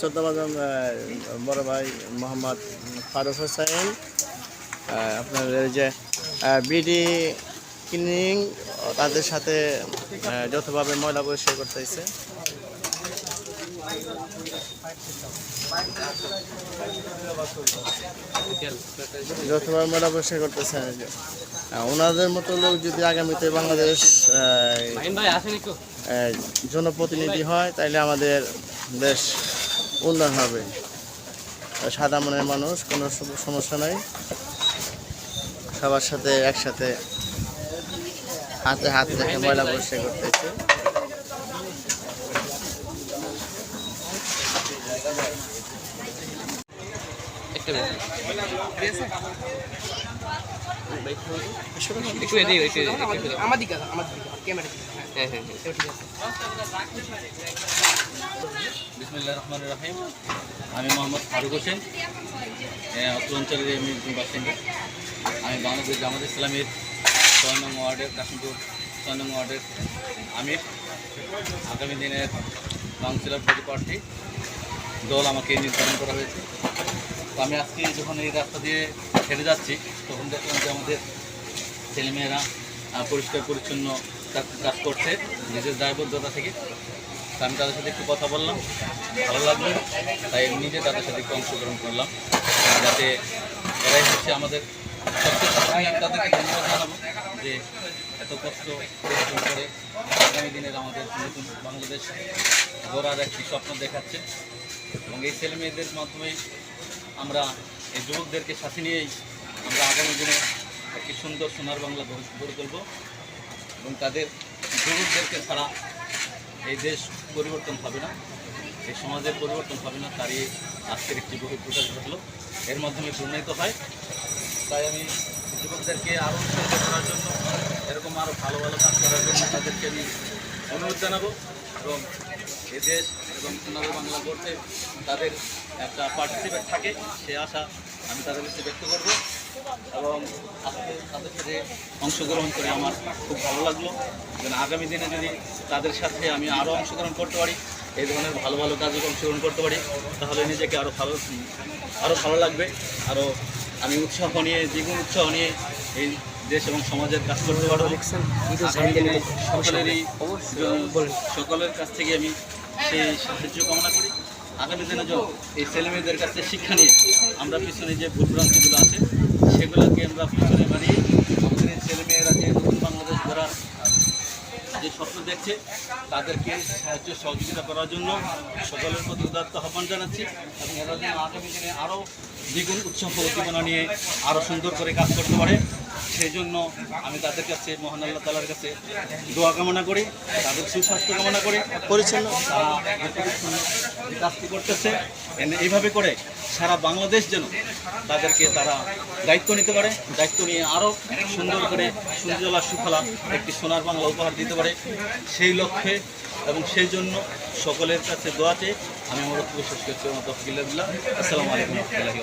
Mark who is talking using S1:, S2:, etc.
S1: চোদ্দবাজন বড় ভাই মোহাম্মদ ফারুক হোসেন আপনার এই যে বিডি ক্লিনিং তাদের সাথে যৌথভাবে ময়লা পরিষ্কার করতেছে যৌথভাবে ময়লা পরিষ্কার যে। ওনাদের মতো লোক যদি আগামীতে বাংলাদেশ জনপ্রতিনিধি হয় তাইলে আমাদের দেশ উন্নয়ন হবে। সাদা মনের মানুষ কোনো সমস্যা নাই। সবার সাথে একসাথে হাতে হাত রেখে ময়লা পরিষ্কার করতেছে।
S2: আমার দিকে আমার দিকে ক্যামেরা
S3: হ্যাঁ হ্যাঁ হ্যাঁ।
S2: ঠিক আছে।
S4: বিসমুল্লাহ রহমান রাহিম আমি মোহাম্মদ ফারুক হোসেন। অত্র অঞ্চলের আমি বাসিন্দা আমি বাংলাদেশ জামাত ইসলামের ছয় নং ওয়ার্ডের কাশিমপুর ছয় নং ওয়ার্ডের আমির। আগামী দিনের কাউন্সিলর প্রতিপ্রার্থী দল আমাকে নির্ধারণ করা হয়েছে। তো আমি আজকে যখন এই রাস্তা দিয়ে হেঁটে যাচ্ছি, তখন দেখলাম যে আমাদের ছেলেমেয়েরা পরিষ্কার পরিচ্ছন্ন কাজ করছে নিজের দায়বদ্ধতা থেকে। তো আমি তাদের সাথে একটু কথা বললাম, ভালো লাগল। তাই নিজে তাদের সাথে একটু অংশগ্রহণ করলাম। যাতে এরাই হচ্ছে আমাদের সবচেয়ে তাদেরকে ধন্যবাদ জানাব যে এত কষ্ট পরিশ্রম করে আগামী দিনের আমাদের নতুন বাংলাদেশ গড়ার একটি স্বপ্ন দেখাচ্ছে। এবং এই ছেলে মেয়েদের মাধ্যমেই আমরা এই যুবকদেরকে সাথে নিয়েই আমরা আগামী দিনে একটি সুন্দর সোনার বাংলা গড়ে তুলব। এবং তাদের যুবকদেরকে ছাড়া এই দেশ পরিবর্তন হবে না, এই সমাজের পরিবর্তন হবে না, তারই আজকের একটি বহু প্রকাশ ঘটলো। এর মাধ্যমে প্রণীত হয়। তাই আমি যুবকদেরকে আরও উৎসাহিত করার জন্য, এরকম আরও ভালো ভালো কাজ করার জন্য তাদেরকে আমি অনুরোধ জানাব এবং এই দেশ এবং সোনালী বাংলা করতে তাদের একটা পার্টিসিপেট থাকে, সে আশা আমি তাদের কাছে ব্যক্ত করব। এবং আজকে তাদের সাথে অংশগ্রহণ করে আমার খুব ভালো লাগল। যেন আগামী দিনে যদি তাদের সাথে আমি আরও অংশগ্রহণ করতে পারি এই ধরনের ভালো ভালো কাজে অংশগ্রহণ করতে পারি তাহলে নিজেকে আরও ভালো আরও ভালো লাগবে। আরও আমি উৎসাহ নিয়ে দ্বিগুণ উৎসাহ নিয়ে এই দেশ এবং সমাজের কাজ করতে পারব। সকলেরই সকলের কাছ থেকে আমি সেই সাহায্য কামনা করি। আগামী দিনে যে এই ছেলেমেয়েদের কাছে শিক্ষা নিয়ে আমরা পিছনে যে ভুলভ্রান্তিগুলো আছে সেগুলোকে আমরা পিছনে মারিয়ে আমাদের ছেলেমেয়েরা যে নতুন বাংলাদেশ গড়ার যে স্বপ্ন দেখছে, তাদেরকে সাহায্য, সহযোগিতা করার জন্য সকলের প্রতি উদাত্ত আহ্বান জানাচ্ছি এবং এরা যেন আগামী দিনে আরও দ্বিগুণ উৎসব উদ্দীপনা নিয়ে আরও সুন্দর করে কাজ করতে পারে। সেই জন্য আমি তাদের কাছে, মহান আল্লাহ তালার কাছে দোয়া কামনা করি, তাদের সুস্বাস্থ্য কামনা করি।
S1: পরিচ্ছন্ন
S4: তারা কাজটি করতেছে এইভাবে করে সারা বাংলাদেশ যেন তাদেরকে তারা দায়িত্ব নিতে পারে, দায়িত্ব নিয়ে আরও সুন্দর করে সূর্যলা সুফলা একটি সোনার বাংলা উপহার দিতে পারে। সেই লক্ষ্যে এবং সেই জন্য সকলের কাছে দোয়াতে আমি আমার বক্তব্য শেষ করছি। আমার তফিকুল্লাহ আসসালামু আলাইকুম রহমতুল্লাহি